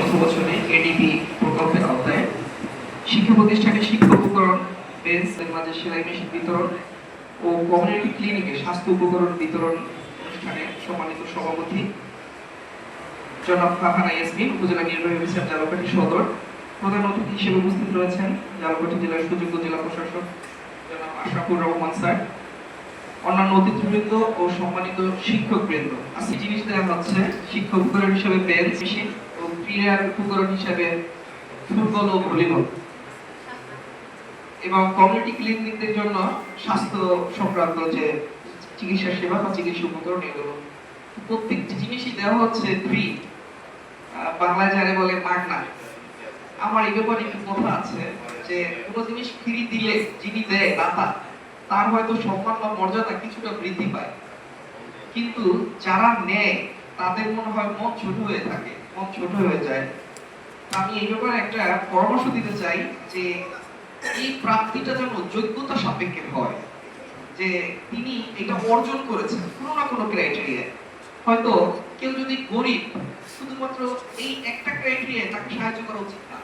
অর্থ বছরে এডিপি প্রকল্পের আওতায় শিক্ষা প্রতিষ্ঠানে শিক্ষা উপকরণ বেঞ্চের মাঝে সেলাই মেশিন বিতরণ ও কমিউনিটি ক্লিনিকে স্বাস্থ্য উপকরণ বিতরণ অনুষ্ঠানে সম্মানিত সভাপতি জনাব ফারহানা ইয়াসমিন, উপজেলা নির্বাহী অফিসার জালকাঠি সদর। প্রধান অতিথি হিসেবে উপস্থিত রয়েছেন জালকাঠি জেলার সুযোগ্য জেলা প্রশাসক জনাব আশরাফুর রহমান স্যার, অন্যান্য অতিথিবৃন্দ ও সম্মানিত শিক্ষকবৃন্দ। আজকে জিনিস দেওয়া হচ্ছে শিক্ষা উপকরণ হিসেবে বেঞ্চ মেশিন ক্রীড়ার উপকরণ হিসেবে ও ভলিবল এবং কমিউনিটি ক্লিনিকদের জন্য স্বাস্থ্য সংক্রান্ত যে চিকিৎসা সেবা বা চিকিৎসা উপকরণ এগুলো, প্রত্যেকটি জিনিসই দেওয়া হচ্ছে ফ্রি বাংলায় যারা বলে মাগনা আমার এই ব্যাপারে একটু কথা আছে যে কোনো জিনিস ফ্রি দিলে, যিনি দেয় দাতা, তার হয়তো সম্মান বা মর্যাদা কিছুটা বৃদ্ধি পায়। কিন্তু যারা নেয়, তাদের মনে হয় মন ছোট হয়ে থাকে। মন ছোট হয়ে যায়। আমি এই ব্যাপারে একটা পরামর্শ দিতে চাই যে, এই প্রাপ্তিটা যেন যোগ্যতা সাপেক্ষে হয়, যে তিনি এটা অর্জন করেছেন কোনো না কোনো ক্রাইটেরিয়ায় হয়তো কেউ যদি গরিব, শুধুমাত্র এই একটা ক্রাইটেরিয়ায় তাকে সাহায্য করা উচিত না।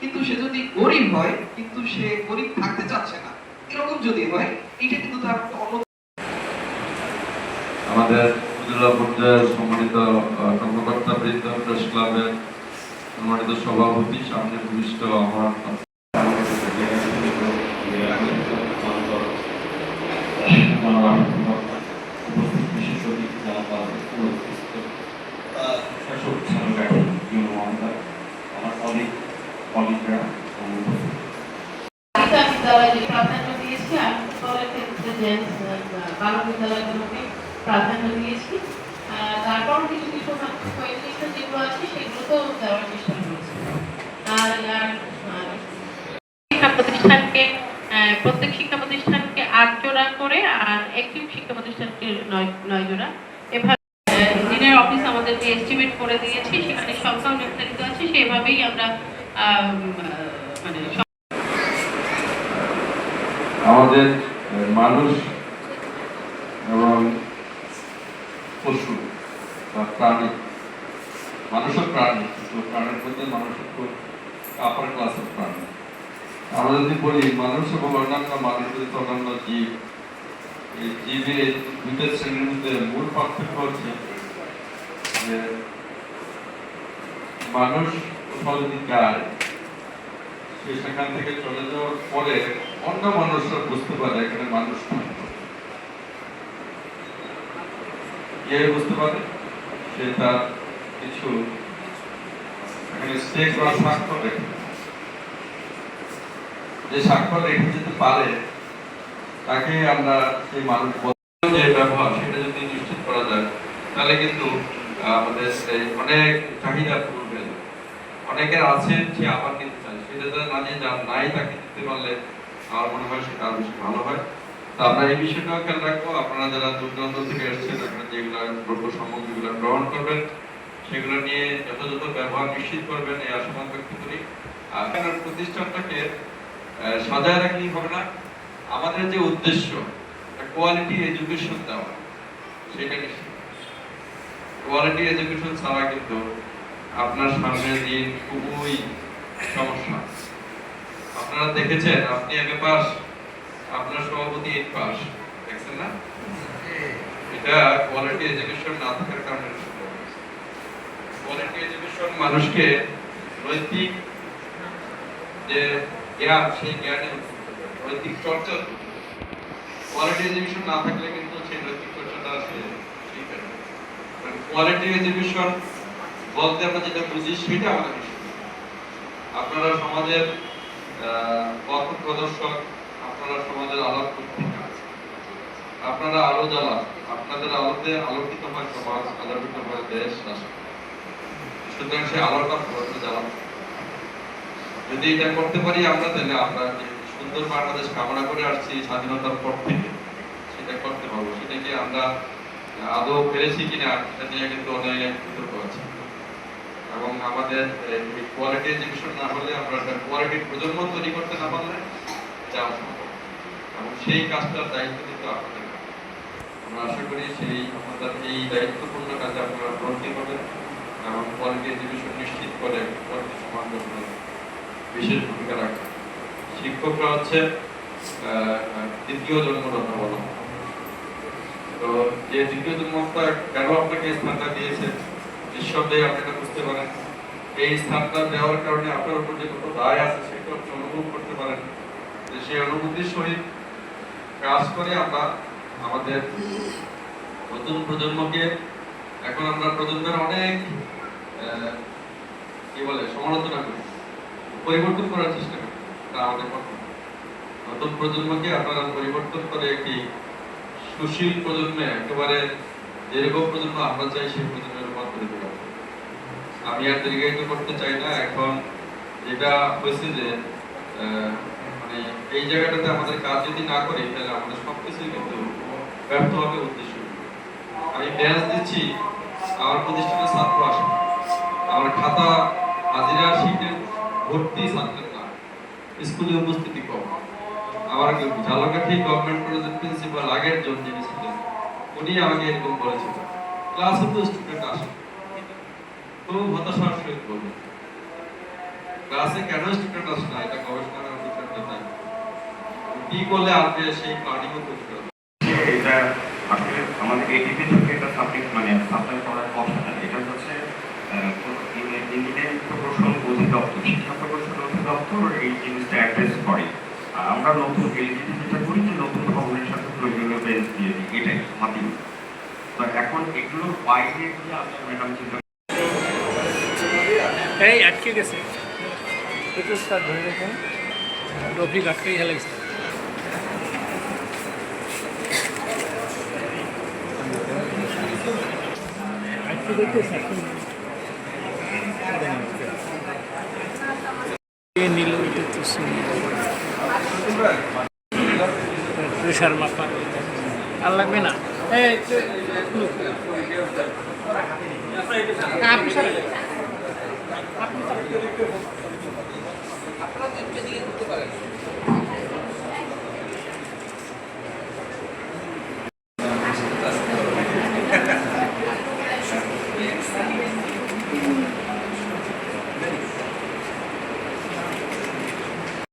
কিন্তু সে যদি গরিব হয়, কিন্তু সে গরিব থাকতে চাচ্ছে না। এরকম যদি হয় এটা কিন্তু তার অন্য আমাদের উপজেলা পর্যায়ের সম্মানিত কর্মকর্তা বৃন্দ, প্রেস ক্লাবের সম্মানিত সভাপতি, সামনে ভূমিষ্ঠ আমার আমার প্রাধান্য দিয়েছি, আমি বিদ্যালয়গুলোকে প্রাধান্য দিয়েছি। তারপর কিছু কিছু পঁয়ত্রিশ যেগুলো আছে সেগুলোতেও দেওয়ার চেষ্টা করেছি। আর শিক্ষা প্রতিষ্ঠানকে প্রত্যেক শিক্ষা প্রতিষ্ঠানকে আট জোড়া করে আর একটি শিক্ষা প্রতিষ্ঠানকে নয় নয় জোড়া। এভাবে ইঞ্জিনিয়ার অফিস আমাদেরকে এস্টিমেট করে দিয়েছি, সেখানে সংখ্যাও নির্ধারিত আছে, সেভাবেই আমরা মানে আমাদের মানুষ এবং পশু বা প্রাণী। মানুষও প্রাণী তো প্রাণীর মধ্যে মানুষ খুব আপার ক্লাসের প্রাণী। আমরা যদি বলি, মানুষ এবং অন্যান্য মানুষ, যদি অন্যান্য জীব, এই জীবের দুটো শ্রেণির মধ্যে মূল পার্থক্য হচ্ছে যে মানুষ কোথাও যদি যায়, সে সেখান থেকে চলে যাওয়ার পরে অন্য মানুষরা বুঝতে পারে এখানে মানুষ নেই। বুঝতে পারে সে তার কিছু যে স্বাক্ষর রেখে যেতে পারে, তাকে আমরা সেই মানুষ যে ব্যবহার, সেটা যদি নিশ্চিত করা যায়, তাহলে কিন্তু আমাদের অনেক চাহিদা পূরণ হয়ে যাবে। অনেকের আছে যে আবার নিতে চায়। সেটা না যান, নাই তাকে দিতে পারলে, আমার মনে হয় সেটা আরও বেশি ভালো হয়। তা এই বিষয়টাও খেয়াল রাখব। আপনারা যারা দূর দূরান্ত থেকে এসেছেন, আপনারা যেগুলো দ্রব্য সামগ্রীগুলো গ্রহণ করবেন, সেগুলো নিয়ে যথাযথ ব্যবহার নিশ্চিত করবেন, এই আশাবাদ ব্যক্ত করি। আপনার প্রতিষ্ঠানটাকে সাজায় রাখলেই হবে না। আমাদের যে উদ্দেশ্য কোয়ালিটি এডুকেশন দেওয়া, সেটা নিশ্চিত। কোয়ালিটি এডুকেশন ছাড়া কিন্তু আপনার সামনের দিন খুবই সমস্যা। আপনারা দেখেছেন, আপনি আগে পাস আপনার সভাপতি দেখছেন না? এটা কোয়ালিটি এডুকেশন না থাকার কারণে কোয়ালিটি এডুকেশন মানুষকে নৈতিক যে জ্ঞান, সেই জ্ঞানে নৈতিক চর্চা কোয়ালিটি এডুকেশন না থাকলে কিন্তু সেই নৈতিক চর্চাটা না। কোয়ালিটি এডুকেশন বলতে আমরা যেটা বুঝি সেটা আমাদের আপনারা সমাজের পথ প্রদর্শক আপনারা সমাজের আলোক আপনারা আলো জ্বালা আপনাদের আলোতে আলোকিত হয় সমাজ, আলোকিত হয় দেশ সুতরাং সেই আলোটা প্রদর্শন জ্বালানো। যদি এটা করতে পারি আমরা, তাহলে আমরা যে সুন্দর বাংলাদেশ কামনা করে আসছি স্বাধীনতার পর থেকে, সেটা করতে পারব। সেটাকে আমরা আদৌ পেরেছি কিনা সেটা নিয়ে কিন্তু অনেক বিতর্ক আছে। এবং আমাদের কোয়ালিটি এডুকেশন না হলে আমরা একটা কোয়ালিটি প্রজন্ম তৈরি করতে না পারলে এটা অসম্ভব এবং সেই কাজটার দায়িত্ব কিন্তু আপনাদের। আমরা আশা করি সেই আপনাদের এই দায়িত্বপূর্ণ কাজে আপনারা ভর্তি করবেন এবং কোয়ালিটি এডুকেশন নিশ্চিত করে সমাজ গঠনে বিশেষ ভূমিকা রাখে শিক্ষকরা হচ্ছে দ্বিতীয় জন্মদাতা বলা তো যে দ্বিতীয় জন্মদাতা কেন আপনাকে স্থানটা দিয়েছে, নিঃসন্দেহে আপনি এটা বুঝতে পারেন। এই স্থানটা দেওয়ার কারণে আপনার উপর যে কত দায় আছে, সেটা অনুভব করতে পারেন। সেই অনুভূতির সহিত কাজ করে আমরা, আমাদের নতুন প্রজন্মকে। এখন আমরা প্রজন্মের অনেক কি বলে, সমালোচনা করি, পরিবর্তন করার চেষ্টা করি, তা আমাদের নতুন প্রজন্মকে আপনারা পরিবর্তন করে একটি সুশীল প্রজন্মে, একেবারে যেরকম প্রজন্ম আমরা চাই সেই প্রজন্মে রূপান্তরিত করতে আমি আর দীর্ঘায়িত করতে চাই না, এখন যেটা হয়েছে যে এই জায়গাটাতে আমাদের কাজ যদি না করি, তাহলে আমাদের সবকিছুই কিন্তু ব্যর্থ হবে উদ্দেশ্য। আমি ব্যাচ দিচ্ছি, আমার প্রতিষ্ঠানে ছাত্র আসে আমার খাতা হাজিরা শিটে ভর্তি ছাত্রের না স্কুলে উপস্থিতি কম। আমার ঝালকাঠি গভর্নমেন্ট কলেজের প্রিন্সিপাল আগের জন যিনি ছিলেন, উনি আমাকে এরকম বলেছিল ক্লাসে তো স্টুডেন্ট আসে খুব হতাশার সহিত বলবেন ক্লাসে কেন স্টুডেন্ট আসে না? এটা বিষয়টা নাই কি করলে আপনি সেই প্ল্যানিংও তৈরি করবেন এটা আসলে আমাদের এডিপি থেকে একটা সাবজেক্ট মানে সাপ্লাই করার কথা এটা হচ্ছে ইংল্যান্ড প্রকৌশল অধিদপ্তর শিক্ষা প্রকৌশল অধিদপ্তর এই জিনিসটা অ্যাড্রেস করে। আমরা নতুন এলজিপি যেটা করি যে নতুন ভবনের সাথে প্রয়োজনীয় বেঞ্চ দিয়ে দিই এটাই হাতি তো এখন এগুলোর বাইরে গিয়ে আমি ম্যাডাম চিন্তা এই আটকে গেছে। একটু স্যার ধরে রেখে রফিক আটকে গেলে আটকে নিল প্রেশার মাপা। আর লাগবে না। আপনি